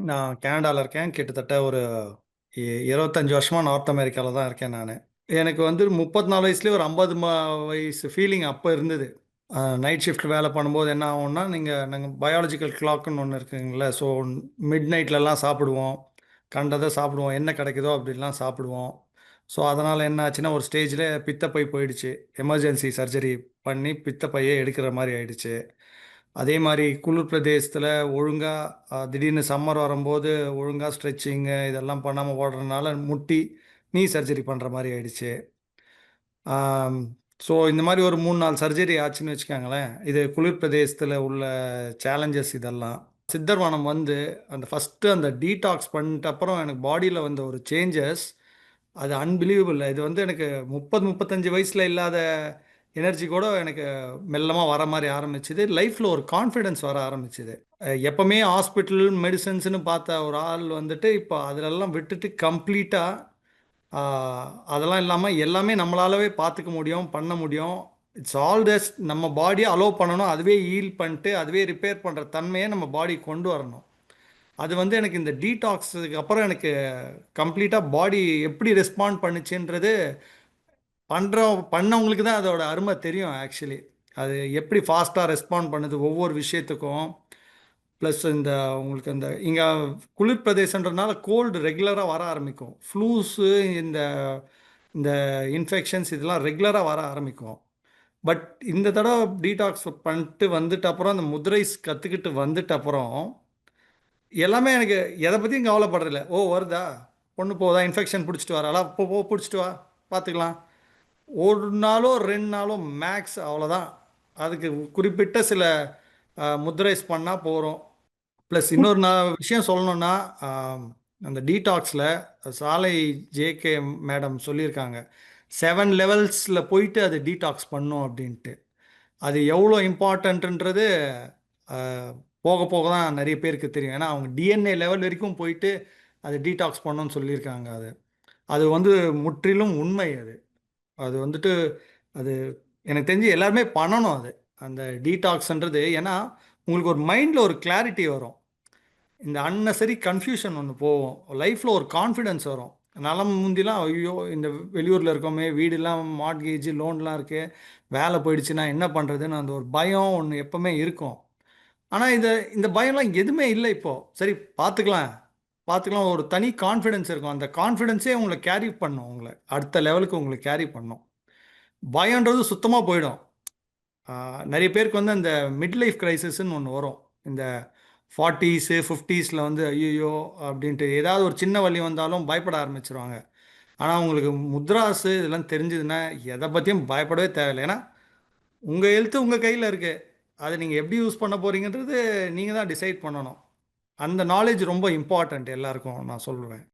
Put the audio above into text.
நான் கனடால இருக்கேன். கிட்டத்தட்ட ஒரு இ 25 வருஷமா நார்த் அமெரிக்கால தான் இருக்கேன் நானு. எனக்கு வந்து 34 வயசுலயே ஒரு 50 ம வயசு ஃபீலிங் அப்ப இருந்தது. அ நைட் ஷிஃப்ட் வேலை பண்ணும்போது என்ன ஆகும்னா, நீங்க நாங்க பயாலஜிக்கல் கிளாக்குன்னு ஒண்ணு இருக்குங்கல்ல. ஸோ மிட் நைட்லலாம் சாப்பிடுவோம். கண்டத சாப்பிடுவோம். என்ன கிடைக்குதோ அப்படிலாம் சாப்பிடுவோம். ஸோ அதனால என்ன ஆச்சுன்னா, ஒரு ஸ்டேஜ்ல பித்தப்பை போயிடுச்சு. எமர்ஜென்சி சர்ஜரி பண்ணி பித்தப்பையே எடுக்கிற மாரி ஆயிடுச்சு. அதே மாதிரி குளிர் பிரதேசத்தில் ஒழுங்காக திடீர்னு சம்மர் வரும்போது ஒழுங்காக ஸ்ட்ரெச்சிங்கு இதெல்லாம் பண்ணாமல் ஓடுறதுனால முட்டி, நீ சர்ஜரி பண்ணுற மாதிரி ஆயிடுச்சு. ஸோ இந்த மாதிரி ஒரு 3, 4 சர்ஜரி ஆச்சுன்னு வச்சுக்கோங்களேன். இது குளிர் பிரதேசத்தில் உள்ள சேலஞ்சஸ் இதெல்லாம். சித்தர்வனம் வந்து அந்த ஃபஸ்ட்டு அந்த டீடாக்ஸ் பண்ணிட்ட அப்புறம் எனக்கு பாடியில் வந்த ஒரு சேஞ்சஸ், அது அன்பிலீவபிள். இது வந்து எனக்கு முப்பது முப்பத்தஞ்சு வயசில் இல்லாத எனர்ஜி கூட எனக்கு மெல்லமாக வர மாதிரி ஆரம்பிச்சது. லைஃப்பில் ஒரு கான்ஃபிடென்ஸ் வர ஆரம்பிச்சுது எப்போவுமே எப்பவுமே ஹாஸ்பிட்டல், மெடிசன்ஸ்னு பார்த்த ஒரு ஆள் வந்துட்டு, இப்போ அதிலெல்லாம் விட்டுட்டு கம்ப்ளீட்டாக அதெல்லாம் இல்லாமல் எல்லாமே நம்மளாலவே பார்த்துக்க முடியும், பண்ண முடியும். இட்ஸ் ஆல் தஸ்ட் நம்ம பாடியை அலோவ் பண்ணணும். அதுவே ஹீல் பண்ணிட்டு, அதுவே ரிப்பேர் பண்ணுற தன்மையை நம்ம பாடி கொண்டு வரணும். அது வந்து எனக்கு இந்த டீடாக்ஸுக்கு அப்புறம் எனக்கு கம்ப்ளீட்டாக பாடி எப்படி ரெஸ்பாண்ட் பண்ணுச்சுன்றது, பண்றோம் பண்ணவங்களுக்கு தான் அதோட அருமை தெரியும் ஆக்சுவலி. அது எப்படி ஃபாஸ்ட்டாக ரெஸ்பாண்ட் பண்ணுது ஒவ்வொரு விஷயத்துக்கும். ப்ளஸ் இந்த உங்களுக்கு அந்த இங்கே குளிர் பிரதேசன்றதுனால கோல்டு ரெகுலராக வர ஆரம்பிக்கும். ஃப்ளூஸு இந்த இந்த இன்ஃபெக்ஷன்ஸ் இதெல்லாம் ரெகுலராக வர ஆரம்பிக்கும். பட் இந்த தடவை டீடாக்ஸ் பண்ணிட்டு வந்துட்ட அப்புறம், அந்த முதிரைஸ் கற்றுக்கிட்டு வந்துட்ட அப்புறம், எல்லாமே எனக்கு எதை பற்றியும் கவலைப்படுறதில்ல. ஓ! வருதா? பொண்ணு போதா? இன்ஃபெக்ஷன் பிடிச்சிட்டு வராளா? போ பிடிச்சிட்டு வா. பார்த்துக்கலாம். ஒரு நாளோ, ரெண்டு நாளோ மேக்ஸ் அவ்வளோதான். அதுக்கு குறிப்பிட்ட சில முத்ரைஸ் பண்ணால் போகிறோம் ப்ளஸ் இன்னொரு நான் விஷயம் சொல்லணும்னா, அந்த டீடாக்ஸில் சாலை ஜேகே மேடம் சொல்லியிருக்காங்க. செவன் லெவல்ஸில் போயிட்டு அது டீடாக்ஸ் பண்ணும் அப்படின்ட்டு. அது எவ்வளோ இம்பார்ட்டன்ட்ன்றது போக போக தான் நிறைய பேருக்கு தெரியும். ஏன்னா, அவங்க டிஎன்ஏ லெவல் வரைக்கும் போயிட்டு அது டீடாக்ஸ் பண்ணணும்னு சொல்லியிருக்காங்க அது. அது வந்து முற்றிலும் உண்மை அது. அது வந்துட்டு அது எனக்கு தெரிஞ்சு எல்லாருமே பண்ணணும் அது. அந்த டீடாக்ஸ்ன்றது ஏன்னா, உங்களுக்கு ஒரு மைண்டில் ஒரு கிளாரிட்டி வரும். இந்த அன்னசரி கன்ஃப்யூஷன் ஒன்று போகும். லைஃப்பில் ஒரு கான்ஃபிடென்ஸ் வரும். நலம் முந்திலாம் ஐயோ! இந்த வெளியூரில் இருக்கோமே, வீடுலாம் மாட்கேஜ் லோன்லாம் இருக்குது வேலை போயிடுச்சுன்னா என்ன பண்ணுறதுன்னு அந்த ஒரு பயம் ஒன்று எப்போவுமே இருக்கும். ஆனால் இதை இந்த பயம்லாம் எதுவுமே இல்லை இப்போது சரி பார்த்துக்கலாம், பார்த்துக்கலாம் ஒரு தனி கான்ஃபிடன்ஸ் இருக்கும். அந்த கான்ஃபிடென்ஸே உங்களை கேரி பண்ணும் உங்களை அடுத்த லெவலுக்கு உங்களை கேரி பண்ணும். பயன்றது சுத்தமாக போயிடும். நிறைய பேருக்கு வந்து அந்த மிட் லைஃப் கிரைசிஸ்ன்னு ஒன்று வரும். இந்த 40ஸ், 50ஸ்ல வந்து ஐயோ அப்படின்ட்டு ஏதாவது ஒரு சின்ன வழி வந்தாலும் பயப்பட ஆரம்பிச்சிருவாங்க ஆனால் உங்களுக்கு முத்ராஸு இதெல்லாம் தெரிஞ்சதுன்னா, எதை பற்றியும் பயப்படவே தேவையில்ல. ஏன்னா, உங்கள் ஹெல்த்து உங்கள் கையில் இருக்குது அதை நீங்கள் எப்படி யூஸ் பண்ண போகிறீங்கன்றது நீங்கள் தான் டிசைட் பண்ணணும். அந்த நாலேஜ் ரொம்ப இம்பார்ட்டன்ட் எல்லாருக்கும் நான் சொல்லுவேன்.